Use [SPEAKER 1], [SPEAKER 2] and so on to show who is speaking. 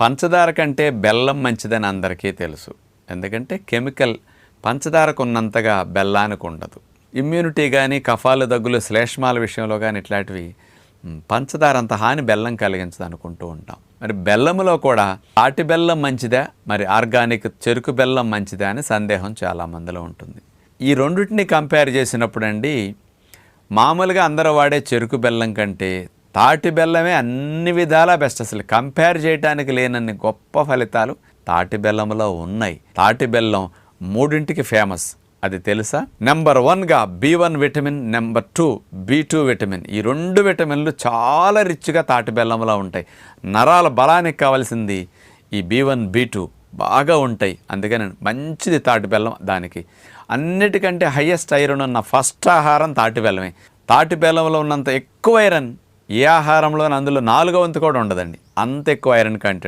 [SPEAKER 1] పంచదార కంటే బెల్లం మంచిదని అందరికీ తెలుసు. ఎందుకంటే కెమికల్ పంచదారకు ఉన్నంతగా బెల్లానికి ఉండదు. ఇమ్యూనిటీ కానీ కఫాలు దగ్గులు శ్లేష్మాల విషయంలో కానీ ఇట్లాంటివి పంచదార అంత హాని బెల్లం కలిగించదు అనుకుంటూ ఉంటాం. మరి బెల్లంలో కూడా ఆటి బెల్లం మంచిదా? మరి ఆర్గానిక్ చెరుకు బెల్లం మంచిదా అని సందేహం చాలామందిలో ఉంటుంది. ఈ రెండింటిని కంపేర్ చేసినప్పుడు అండి మామూలుగా అందరూ వాడే చెరుకు బెల్లం కంటే తాటి బెల్లమే అన్ని విధాలా బెస్ట్ అసలు. కంపేర్ చేయడానికి లేనన్ని గొప్ప ఫలితాలు తాటి బెల్లంలో ఉన్నాయి. తాటి బెల్లం మూడింటికి ఫేమస్ అది తెలుసా? నెంబర్ వన్గా B one vitamin number two B two vitamin ఈ రెండు విటమిన్లు చాలా రిచ్గా తాటి బెల్లంలో ఉంటాయి. నరాల బలానికి కావాల్సింది ఈ బి వన్ బి టూ బాగా ఉంటాయి. అందుకని మంచిది తాటి బెల్లం దానికి. అన్నిటికంటే హయ్యెస్ట్ ఐరన్ ఉన్న ఫస్ట్ ఆహారం తాటి బెల్లమే. తాటి బెల్లంలో ఉన్నంత ఎక్కువ ఐరన్ ఏ ఆహారంలో అందులో నాలుగో వంతు కూడా ఉండదండి. అంత ఎక్కువ ఐరన్ కంటెంట్